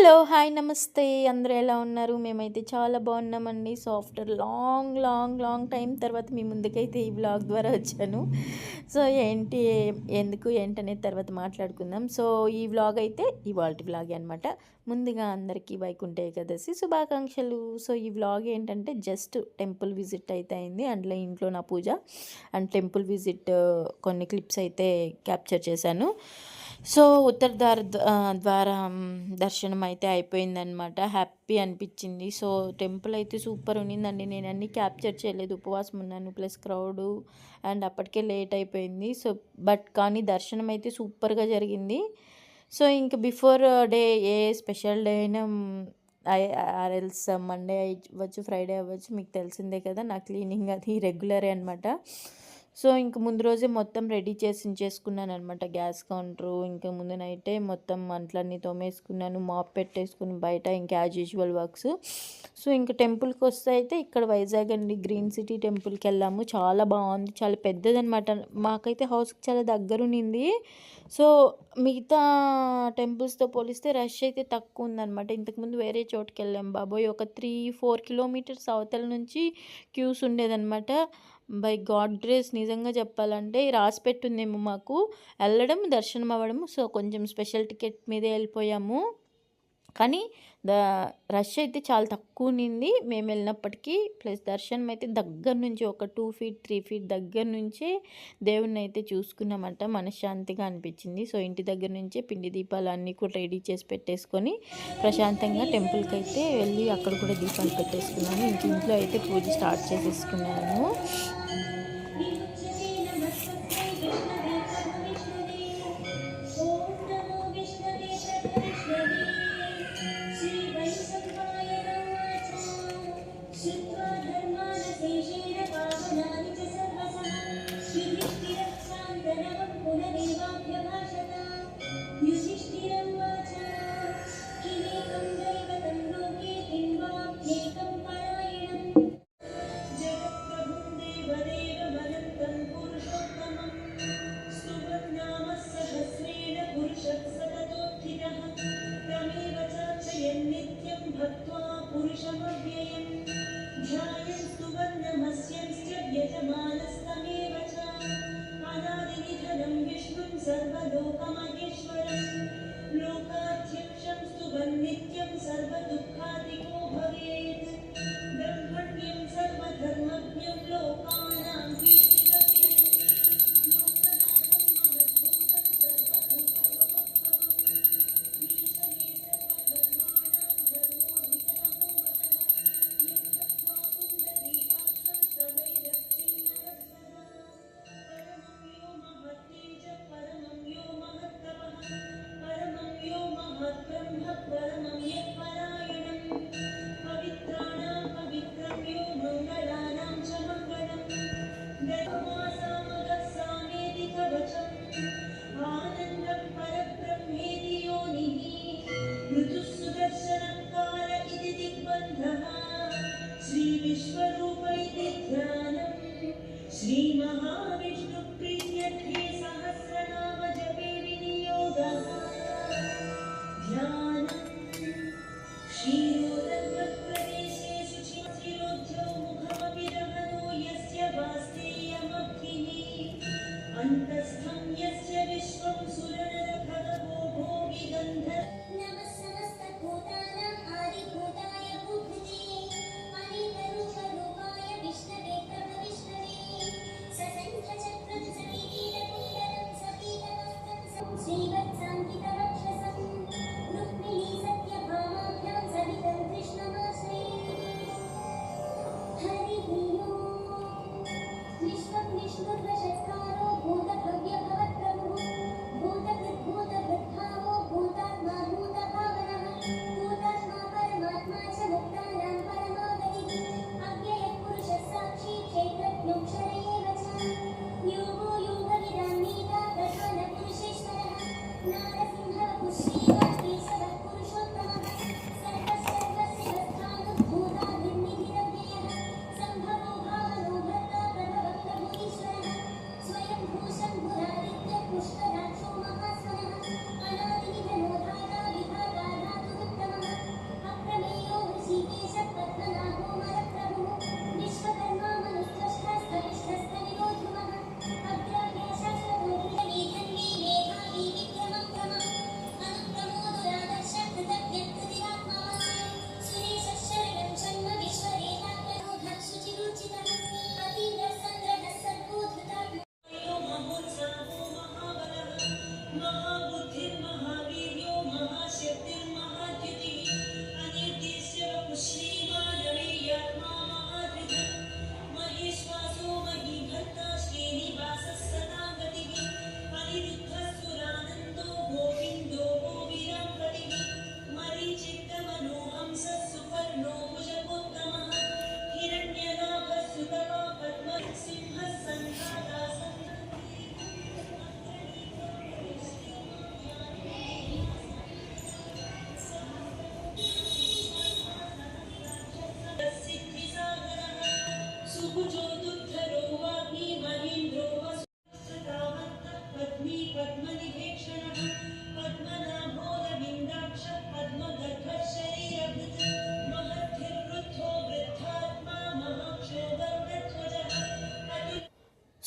Hello hi నమస్తే. అందరూ ఎలా ఉన్నారు? మేమైతే చాలా బాగున్నామండి. So after long long long time తర్వాత మీ ముందుకైతే ఈ బ్లాగ్ ద్వారా వచ్చాను. సో ఏంటి ఎందుకు ఏంటనేది తర్వాత మాట్లాడుకుందాం. సో ఈ వ్లాగ్ అయితే ఇవాళ వ్లాగ్ అనమాట ముందుగా అందరికీ వైకుంఠ ఏకాదశి శుభాకాంక్షలు. సో ఈ వ్లాగ్ ఏంటంటే జస్ట్ టెంపుల్ విజిట్ అయితే అయింది. అందులో ఇంట్లో నా పూజ. అండ్ టెంపుల్ విజిట్ కొన్ని క్లిప్స్ అయితే క్యాప్చర్ చేశాను. సో ఉత్తర ద్వార ద్వారా దర్శనం అయితే అయిపోయిందనమాట హ్యాపీ అనిపించింది. సో టెంపుల్ అయితే సూపర్ ఉన్నిందండి. నేను అన్ని క్యాప్చర్ చేయలేదు. ఉపవాసం ఉన్నాను ప్లస్ క్రౌడు అండ్ అప్పటికే లేట్ అయిపోయింది. సో బట్ కానీ దర్శనం అయితే సూపర్గా జరిగింది. సో ఇంక before day a special day అయినా ఆర్ఎల్స్ మండే అవ్వచ్చు ఫ్రైడే అవ్వచ్చు మీకు తెలిసిందే కదా. నా క్లీనింగ్ అది రెగ్యులరే అనమాట సో ఇంక ముందు రోజే మొత్తం రెడీ చేసి చేసుకున్నాను అనమాట గ్యాస్ కౌంటరు ఇంకా ముందు నైటే మొత్తం మంటలన్నీ తోమేసుకున్నాను మాప్ పెట్టేసుకుని బయట ఇంకా యాజ్ యూజువల్ వర్క్స్. సో ఇంకా టెంపుల్కి వస్తే అయితే ఇక్కడ వైజాగ్ అండి గ్రీన్ సిటీ టెంపుల్కి వెళ్ళాము. చాలా బాగుంది చాలా పెద్దదనమాట మాకైతే హౌస్కి చాలా దగ్గరునింది సో మిగతా టెంపుల్స్తో పోలిస్తే రష్ అయితే తక్కువ ఉందనమాట ఇంతకుముందు వేరే చోటుకి వెళ్ళాం బాబోయ్. ఒక త్రీ ఫోర్ కిలోమీటర్స్ అవతల నుంచి క్యూస్ ఉండేదన్నమాట. బై గాడ్ నిజ నిజంగా చెప్పాలంటే రాసి పెట్టుందేమో మాకు. వెళ్ళడం దర్శనం అవ్వడం సో కొంచెం స్పెషల్ టికెట్ మీదే వెళ్ళిపోయాము. కానీ ద రష్ అయితే చాలా తక్కువ ఉన్నింది మేము వెళ్ళినప్పటికీ ప్లస్ దర్శనం అయితే దగ్గర నుంచి ఒక టూ ఫీట్ త్రీ ఫీట్ దగ్గర నుంచే దేవుణ్ణి అయితే చూసుకున్నామంట. మనశ్శాంతిగా అనిపించింది. సో ఇంటి దగ్గర నుంచే పిండి దీపాలు అన్నీ కూడా రెడీ చేసి పెట్టేసుకొని ప్రశాంతంగా టెంపుల్కి అయితే వెళ్ళి అక్కడ కూడా దీపాలు పెట్టేసుకున్నాను ఇంటి ఇంట్లో అయితే పూజ స్టార్ట్ చేసేసుకున్నాను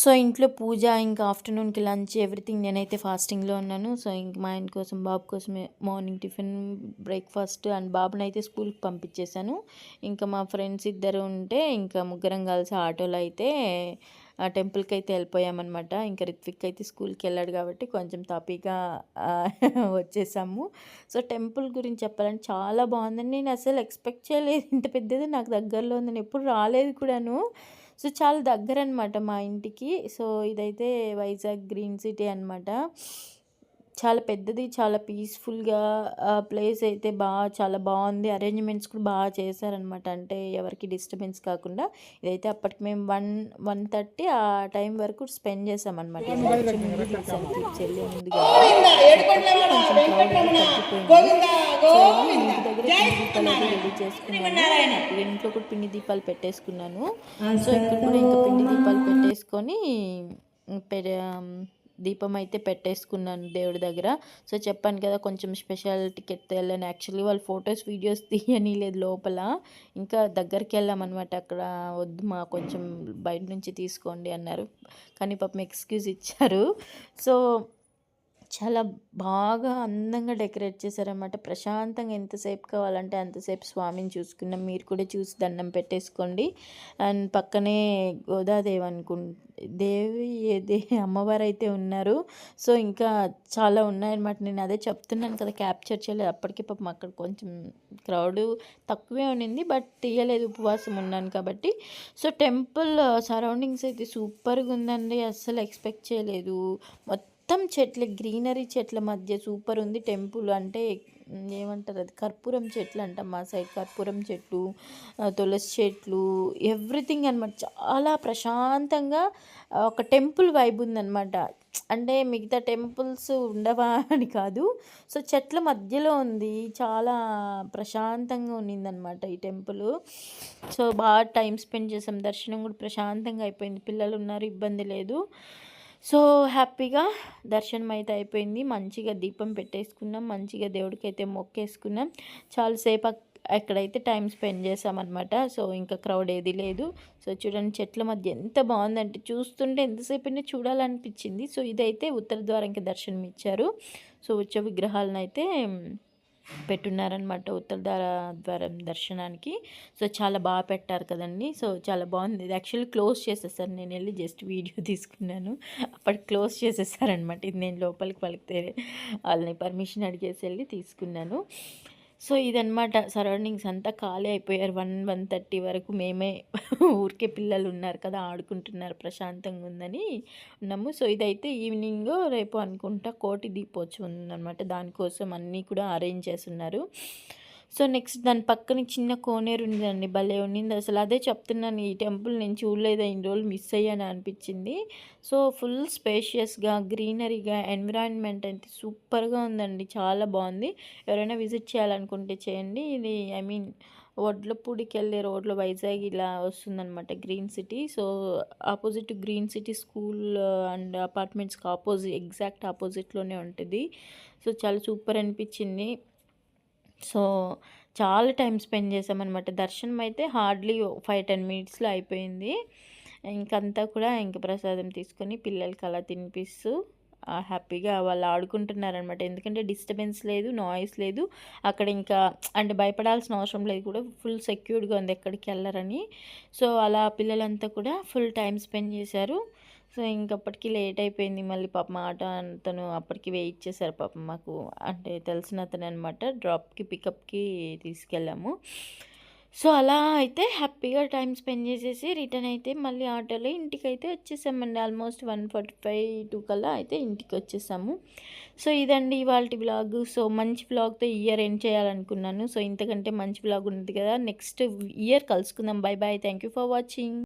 సో ఇంట్లో పూజ ఇంకా ఆఫ్టర్నూన్కి లంచ్ ఎవ్రీథింగ్ నేనైతే ఫాస్టింగ్లో ఉన్నాను. సో ఇంక మా ఆయన కోసం బాబు కోసం మార్నింగ్ టిఫిన్ బ్రేక్ఫాస్ట్ అండ్ బాబుని అయితే స్కూల్కి పంపించేశాను. ఇంకా మా ఫ్రెండ్స్ ఇద్దరు ఉంటే ఇంకా ముగ్గురం కలిసి ఆటోలో అయితే ఆ టెంపుల్కి అయితే వెళ్ళిపోయామన్నమాట. ఇంకా రిత్విక్ అయితే స్కూల్కి వెళ్ళాడు కాబట్టి కొంచెం తాపీగా వచ్చేసాము. సో టెంపుల్ గురించి చెప్పాలంటే చాలా బాగుందండి. నేను అసలు ఎక్స్పెక్ట్ చేయలేదు. ఇంత పెద్దది నాకు దగ్గరలో ఉంది నేను ఎప్పుడు రాలేదు కూడాను. సో చాలా దగ్గర అనమాట మా ఇంటికి. సో ఇదైతే వైజాగ్ గ్రీన్ సిటీ అనమాట చాలా పెద్దది చాలా పీస్ఫుల్గా ప్లేస్ అయితే బాగా చాలా బాగుంది. అరేంజ్మెంట్స్ కూడా బాగా చేశారనమాట. అంటే ఎవరికి డిస్టర్బెన్స్ కాకుండా. ఇదైతే అప్పటికి మేము వన్ వన్ థర్టీ ఆ టైం వరకు స్పెండ్ చేసామన్నమాట ముందు ఇక ఇంట్లో కూడా పిండి దీపాలు పెట్టేసుకున్నాను. సో ఇక్కడ కూడా ఇంకా పిండి దీపాలు పెట్టేసుకొని పె- దీపం అయితే పెట్టేసుకున్నాను దేవుడి దగ్గర. సో చెప్పాను కదా కొంచెం స్పెషల్ టికెట్ వెళ్ళాను యాక్చువల్లీ వాళ్ళు ఫొటోస్ వీడియోస్ తీయని లేదు లోపల. ఇంకా దగ్గరికి వెళ్ళామన్నమాట. అక్కడ వద్దు మా కొంచెం బయట నుంచి తీసుకోండి అన్నారు. కానీ పాపం ఎక్స్క్యూజ్ ఇచ్చారు. సో చాలా బాగా అందంగా డెకరేట్ చేశారన్నమాట. ప్రశాంతంగా ఎంతసేపు కావాలంటే అంతసేపు స్వామిని చూసుకున్నాం మీరు కూడా చూసి దండం పెట్టేసుకోండి. అండ్ పక్కనే గోదాదేవి అనుకు దేవి ఏది అమ్మవారు అయితే ఉన్నారు. సో ఇంకా చాలా ఉన్నాయన్నమాట. నేను అదే చెప్తున్నాను కదా క్యాప్చర్ చేయలేదు అప్పటికి పాపం అక్కడ కొంచెం క్రౌడ్ తక్కువే ఉన్నింది బట్ తీయలేదు ఉపవాసం ఉన్నాను కాబట్టి. సో టెంపుల్ సరౌండింగ్స్ అయితే సూపర్గా ఉందండి. అస్సలు ఎక్స్పెక్ట్ చేయలేదు. మొత్తం మొత్తం చెట్ల గ్రీనరీ చెట్ల మధ్య సూపర్ ఉంది. టెంపుల్ అంటే ఏమంటారు అది? కర్పూరం చెట్లు అంట మా సైడ్. కర్పూరం చెట్లు తులసి చెట్లు ఎవ్రీథింగ్ అనమాట చాలా ప్రశాంతంగా ఒక టెంపుల్ వైబ్ ఉందన్నమాట. అంటే మిగతా టెంపుల్స్ ఉండవా అని కాదు. సో చెట్ల మధ్యలో ఉంది. చాలా ప్రశాంతంగా ఉన్నిందనమాట ఈ టెంపుల్. సో బాగా టైం స్పెండ్ చేసాం. దర్శనం కూడా ప్రశాంతంగా అయిపోయింది. పిల్లలు ఉన్నారు ఇబ్బంది లేదు. సో హ్యాపీగా దర్శనం అయితే అయిపోయింది. మంచిగా దీపం పెట్టేసుకున్నాం. మంచిగా దేవుడికి అయితే మొక్కేసుకున్నాం. చాలాసేపు అక్- అక్కడైతే టైం స్పెండ్ చేసామన్నమాట సో ఇంకా క్రౌడ్ ఏది లేదు. సో చూడండి చెట్ల మధ్య ఎంత బాగుందంటే చూస్తుంటే ఎంతసేపు చూడాలనిపించింది. సో ఇదైతే ఉత్తర ద్వారంకి దర్శనం ఇచ్చారు సో వచ్చే విగ్రహాలను అయితే పెట్టున్నారనమాట ఉత్తర ద్వారం దర్శనానికి. సో చాలా బాగా పెట్టారు కదండి. సో చాలా బాగుంది. ఇది యాక్చువల్లీ క్లోజ్ చేసేసారు. నేను వెళ్ళి జస్ట్ వీడియో తీసుకున్నాను. అప్పటికి క్లోజ్ చేసేసారనమాట ఇది నేను లోపలికి పలికితే వాళ్ళని పర్మిషన్ అడిగేసి వెళ్ళి తీసుకున్నాను. సో ఇదనమాట సరౌండింగ్స్ అంతా ఖాళీ అయిపోయారు. వన్ వన్ థర్టీ వరకు మేమే ఊరికే పిల్లలు ఉన్నారు కదా ఆడుకుంటున్నారు ప్రశాంతంగా ఉందని ఉన్నాము. సో ఇదైతే ఈవినింగ్ రేపు అనుకుంటా కోటి దీపోత్సవం ఉందన్నమాట. దానికోసం అన్నీ కూడా అరేంజ్ చేస్తున్నారు. సో నెక్స్ట్ దాని పక్కన చిన్న కోనేరు ఉందండి భలే ఉండింది. అసలు అదే చెప్తున్నాను ఈ టెంపుల్ నేను చూడలేదు? ఇన్ని రోజులు మిస్ అయ్యాను అనిపించింది. సో ఫుల్ స్పేషియస్గా గ్రీనరీగా ఎన్విరాన్మెంట్ అయితే సూపర్గా ఉందండి. చాలా బాగుంది. ఎవరైనా విజిట్ చేయాలనుకుంటే చేయండి. ఇది ఐ మీన్ వడ్లపూడికి వెళ్ళే రోడ్లో వైజాగ్ ఇలా వస్తుందన్నమాట green city. So opposite green city school and అపార్ట్మెంట్స్కి opposite exact ఆపోజిట్లోనే ఉంటుంది. సో చాలా సూపర్ అనిపించింది. సో చాలా టైం స్పెండ్ చేసామన్నమాట. దర్శనం అయితే హార్డ్లీ ఫైవ్ టెన్ మినిట్స్లో అయిపోయింది. ఇంకంతా కూడా ఇంక ప్రసాదం తీసుకొని పిల్లలకి అలా తినిపిస్తూ హ్యాపీగా వాళ్ళు ఆడుకుంటున్నారనమాట ఎందుకంటే డిస్టర్బెన్స్ లేదు నాయిస్ లేదు. అక్కడ ఇంకా అంటే భయపడాల్సిన అవసరం లేదు కూడా. ఫుల్ సెక్యూర్డ్గా ఉంది ఎక్కడికి వెళ్ళరని. సో అలా పిల్లలంతా కూడా ఫుల్ టైం స్పెండ్ చేశారు. సో ఇంకప్పటికి లేట్ అయిపోయింది మళ్ళీ పాపం ఆటో అతను అప్పటికి వెయిట్ చేశారు పాపం మాకు. అంటే తెలిసిన అతను అనమాట డ్రాప్కి పికప్కి తీసుకెళ్ళాము. సో అలా అయితే హ్యాపీగా టైం స్పెండ్ చేసేసి రిటర్న్ అయితే మళ్ళీ ఆటోలో ఇంటికి అయితే వచ్చేసామండి. Almost one forty five two కల్లా అయితే ఇంటికి వచ్చేసాము సో ఇదండి ఇవాళ బ్లాగ్ సో మంచి బ్లాగ్తో ఇయర్ ఎండ్ చేయాలనుకున్నాను. సో ఇంతకంటే మంచి బ్లాగ్ ఉంది కదా. నెక్స్ట్ ఇయర్ కలుసుకుందాం. Bye bye thank you for watching.